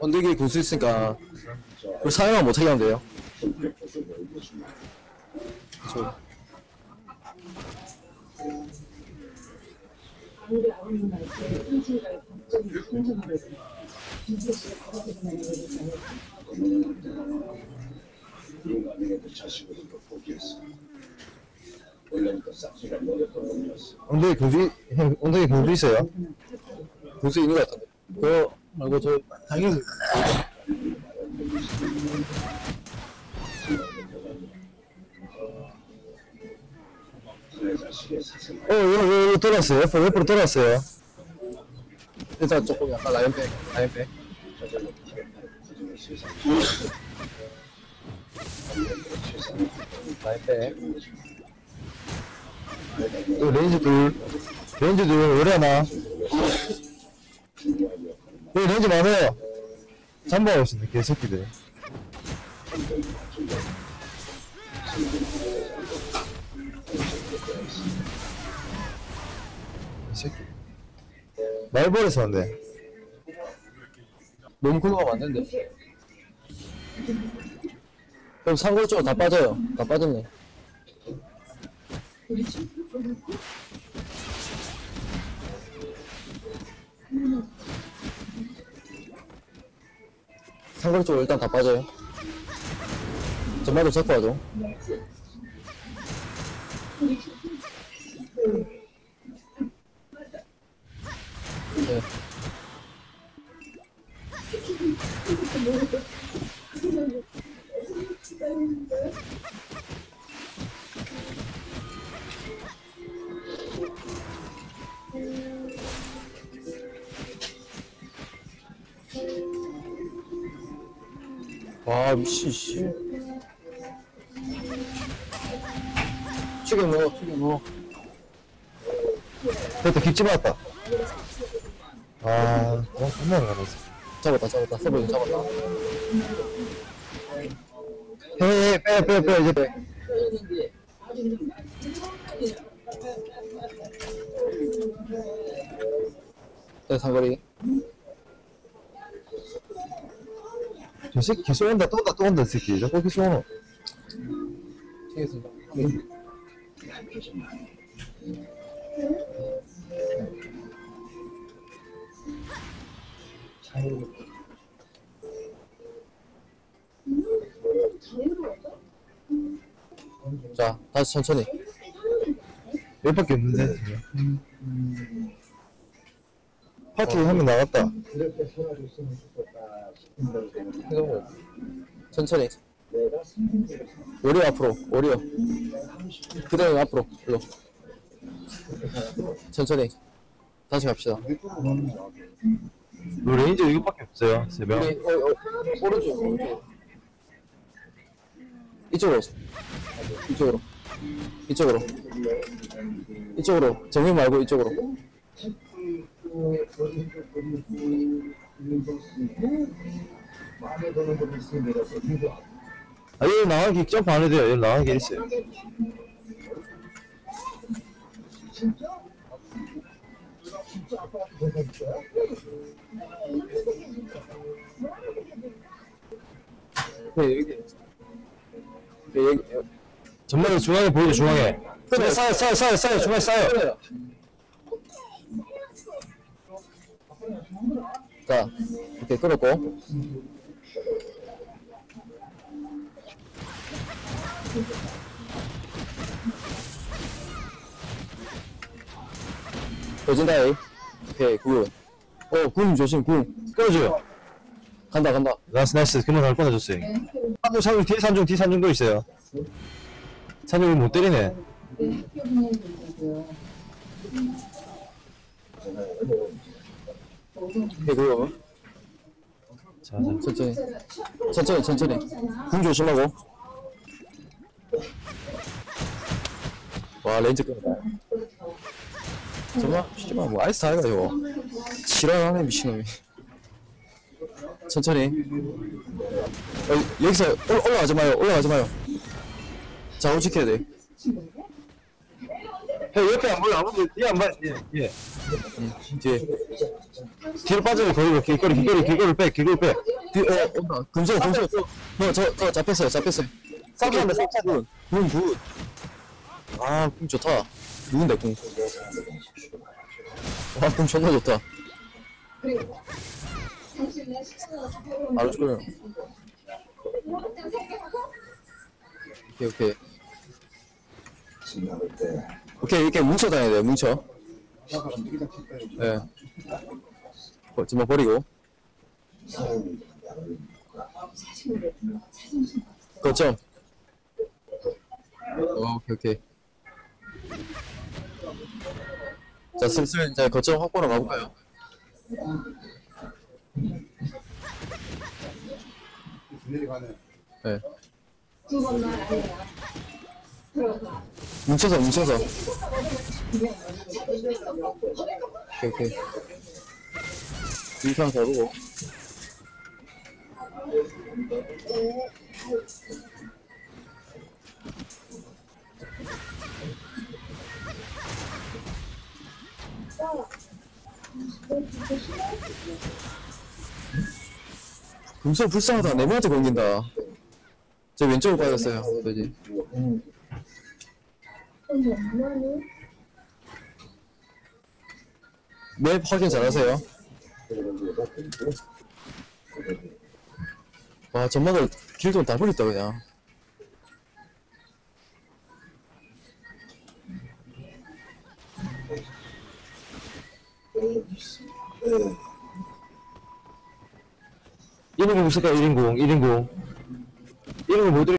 언덕이 고수 있으니까 우리 사용만 못하게 하면 돼요 저 엉덩이 공주 있어요? 공주 있는 것 같던데 그거 말고 저 당연히 어 이거 이거 돌았어요. 옆으로 옆으로 돌았어요. 일단 조금 약간 라인백 라인백. 라인백. 또 레인지 둘 레인지 둘 오래나 여기 레인지 많아요. 잠바하고 있습니다 개새끼들. 이 새끼. 말벌에서 왔네. 너무 굴러가면 안 되는데? 그럼 상골 쪽으로 다 빠져요. 다 빠졌네 상골 쪽으로 일단 다 빠져요 전마도 잡고 네. 와 미친 씨. 튀겨 먹어 튀겨 먹어. 됐다 깊지 맞았다. 아 그냥 끝나는 가면서 잡았다 잡았다. 서버링 잡았다. 빼빼빼빼 이제 빼. 네, 상거리 저 새끼 계속 온다 또 온다 또 온다 이 새끼. 자꾸 계속 오노. 튀겠습니다 자 다시 천천히. 몇 밖에 없는데 지금 파티 한명 나갔다. 이렇게 살아줬으면 좋겠다 싶은 걸 천천히 오리오 앞으로 오리오. 그대로 앞으로 일로. 천천히 다시 갑시다. 뭐 레인저 이것밖에 없어요 세 명. 우리 어, 어, 오른쪽 오른쪽. 이쪽으로 이쪽으로. 이쪽으로. 이쪽으로. 정면 말고 이쪽으로 마음에 드는 분 있으면 내가 또 유도 아 여기 나가기 점프 안 해도 돼요 여기 나가기 있어요. 네 여기. 네 여기. 여기. 전면에 중앙에 보이죠 중앙에. 그래. 쌓여 쌓여 쌓여 쌓여 중앙에 쌓여 자 이렇게 끊었고. 도진다이. 오케이 굿 어 군 조심 군 끊어줘요. 간다 간다. 나이스 나이스. 그만 갈 끊어줬어요 산중 산중 뒤에 산중 뒤에 산중도 있어요. 산중이 못 때리네 오케이 굿 자, 자. 천천히. 천천히 천천히. 군 조심하고. 와 렌즈 끊었다. 정말? 씨발 뭐 아이스 아이가 이거. 지랄하네 미친놈이. 천천히. 어, 여기서 올, 올라가지 마요 올라가지 마요. 좌우 지켜야 돼. 형 옆에 안 보여 아무도 뒤에 안 봐요 뒤에 뒤에 뒤에 뒤로 빠지면 거기로 길거리 길거리 길거리 빼 길거리 빼 뒤, 어, 온다. 금성, 금성. 어, 저, 저, 잡혔어요, 잡혔어요. 싹한다 싹 군, 군. 아, 궁 좋다. 누군데, 궁? 와, 궁 존나 좋다. 바로 죽어요. 오케이, 오케이. 지나갈 때 오케이, 이렇게 뭉쳐 다녀야 돼요, 뭉쳐. 예. 어, 지금 버리고. 거점. 어, 오케이, 오케이. 자, 슬슬 이제 거점 확보로 가볼까요? 네. 뭉쳐서, 뭉쳐서. 오케이, 오케이. 이상 잡고. 금성 불쌍하다. 네 명한테 걸린다. 저 왼쪽으로 빠졌어요. 그지? 맵 확인 잘하세요. 와, 전막을 길돈 다 버렸다, 그냥. 일인공 있을까 1인공 1인공 1인공 못